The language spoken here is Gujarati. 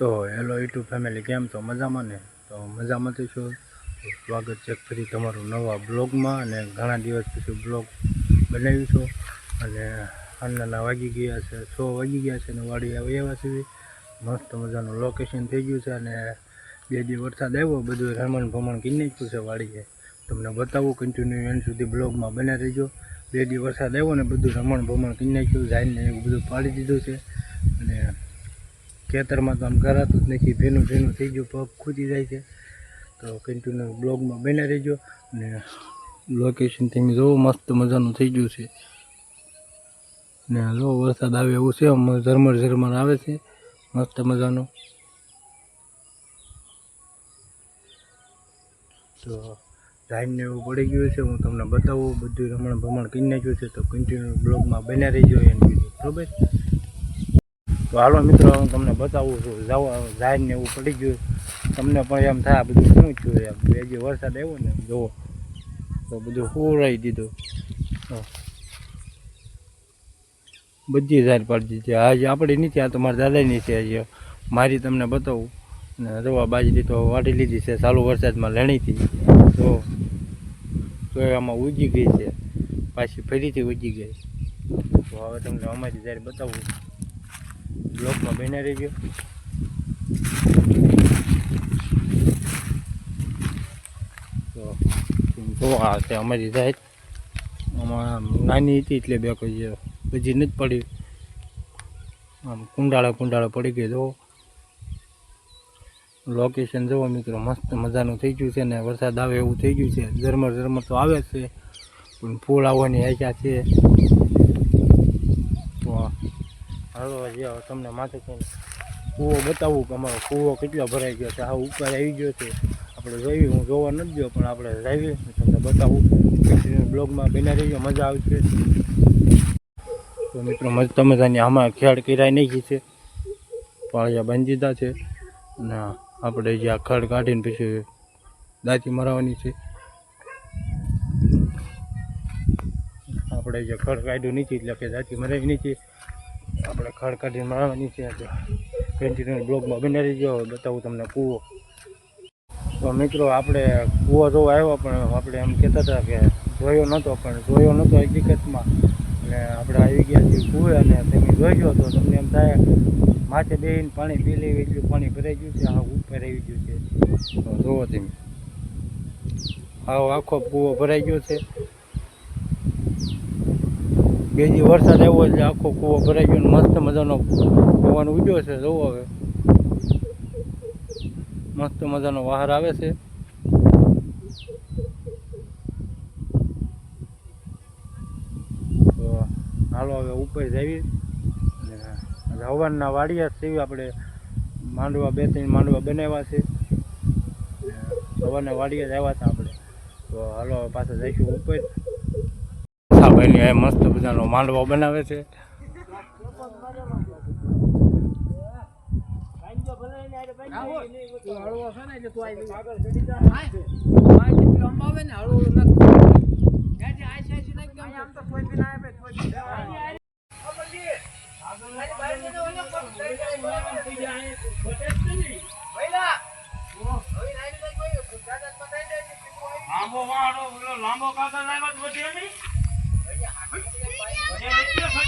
તો હેલો યુટ્યુબ ફેમિલી, કેમ છો? મજામાં ને? તો મજામાં તો છો. સ્વાગત છે ફરી તમારું નવા બ્લોગમાં અને ઘણા દિવસ પછી બ્લોગ બનાવ્યું છું. અને હાલના વાગી ગયા છે, છ વાગી ગયા છે અને વાડી એવા સુધી. મસ્ત મજાનું લોકેશન થઈ ગયું છે અને બે દિવસ વરસાદ આવ્યો, બધું રમણ ભમણ કરી નાખ્યું છે વાડીએ. તમને બતાવું કન્ટિન્યુ એન્ડ સુધી બ્લોગમાં બને રહેજો. બે દિવસ વરસાદ આવ્યો ને બધું રમણ ભમણ કરી નાખ્યું, જાઈને એવું બધું પાડી દીધું છે. ખેતરમાં તો આમ ઘરાતું જ નથી, ભીનું ભીનું થઈ ગયું, પગ ખૂટી જાય છે. તો કન્ટિન્યુ બ્લોગમાં બને રહેજો અને લોકેશન તમે જોવો, મસ્ત મજાનું થઈ ગયું છે. ને જો વરસાદ આવે એવું છે ઝરમર ઝરમર આવે છે, મસ્ત મજાનું. તો ટાઈમને એવું પડી ગયું છે, હું તમને બતાવું બધું રમણ ભમણ કરી નાખ્યું છે, તો કન્ટિન્યુ બ્લોગમાં બન્યા રહીજો એમ કીધું બરોબર? તો હાલો મિત્રો, હું તમને બતાવું છું. જાઈને એવું પડી ગયું. તમને પણ એમ થાય બધું શું થયું એમ? બે જે વરસાદ આવ્યો ને, જુઓ. તો બધું હોરાઈ દીધું. બધી ઝાડ પાડી દીધી આજે આપણે નથી આ તો મારા દાદાની છે હજી મારી તમને બતાવું. ને રવા બાજરી તો વાટી લીધી છે. ચાલુ વરસાદમાં લણીથી તો તો આમાં ઉજી ગઈ છે. પાછી ફરીથી ઉજી ગઈ. તો હવે તમને અમારી ઝાડ બતાવું. બ્લોકમાં બન્યા રહેજો. તો આ છે અમારી ઝાડ આમાં નાની હતી એટલે બે કોઈ બધી નથી પડી. આમ કુંડાળા કુંડાળા પડી ગઈ જો લોકેશન જુઓ મિત્રો, મસ્ત મજાનું થઈ ગયું છે ને વરસાદ આવે એવું થઈ ગયું છે. ઝરમર ઝરમર તો આવે જ છે, પણ ફૂલ આવવાની આશા છે. તો હાલો જે તમને માથે કૂવો બતાવું કે અમારો કૂવો કેટલો ભરાઈ ગયો છે આ ઉપર આવી ગયો છે. આપણે જોયું, હું જોવા નથી ગયો, પણ આપણે જઈએ તમને બતાવું. બ્લોગમાં બિના રહીએ, મજા આવશે. તો મિત્રો તમે મજાની આમાં ખેડ કિરાય નહીં છે. પાળિયા બાંધી દીધા છે. અને આપણે જે આ ખડ કાઢીને પછી દાંતી મરાવવાની છે. આપણે જે ખડ કાઢ્યું નથી એટલે કે દાંતી મરાવી નથી આપણે ખડ કાઢીને મરાવવાની છે એટલે કન્ટિન્યુ બ્લોગમાં બની રહીજો. બતાવું તમને કૂવો. તો મિત્રો, આપણે કૂવો જોવા આવ્યો, પણ આપણે એમ કહેતા હતા કે જોયો નહોતો, પણ જોયો નહોતો હકીકતમાં. અને આપણે આવી ગયા છીએ કૂવે, અને તમે ગયો તો તમને એમ થાય, માથે બેહીને પાણી પી લેવી, એટલું પાણી ભરાઈ ગયું છે આ ઉપર આવી ગયું છે. તો જોવો તમે. આવો આખો કૂવો ભરાઈ ગયો છે. બે દી વરસાદ આવ્યો એટલે આખો કૂવો ભરાઈ ગયો મસ્ત મજાનો પવન ઉડ્યો છે, જવો હવે. મસ્ત મજાનો વહાર આવે છે. તો હાલો હવે ઉપર જઈએ. અને હવાના વાડિયા છે આપણે. માંડવા, બે ત્રણ માંડવા બનાવ્યા છે. હવાના વાડિયા જ આવ્યા હતા આપણે. તો હાલો પાછા જઈશું ઉપર. ભાઈની આ મસ્ત બધાનો માંડવો બનાવે છે. લાંબો વાળો લાંબો કાકા લાવ્યા તો વધે નહીં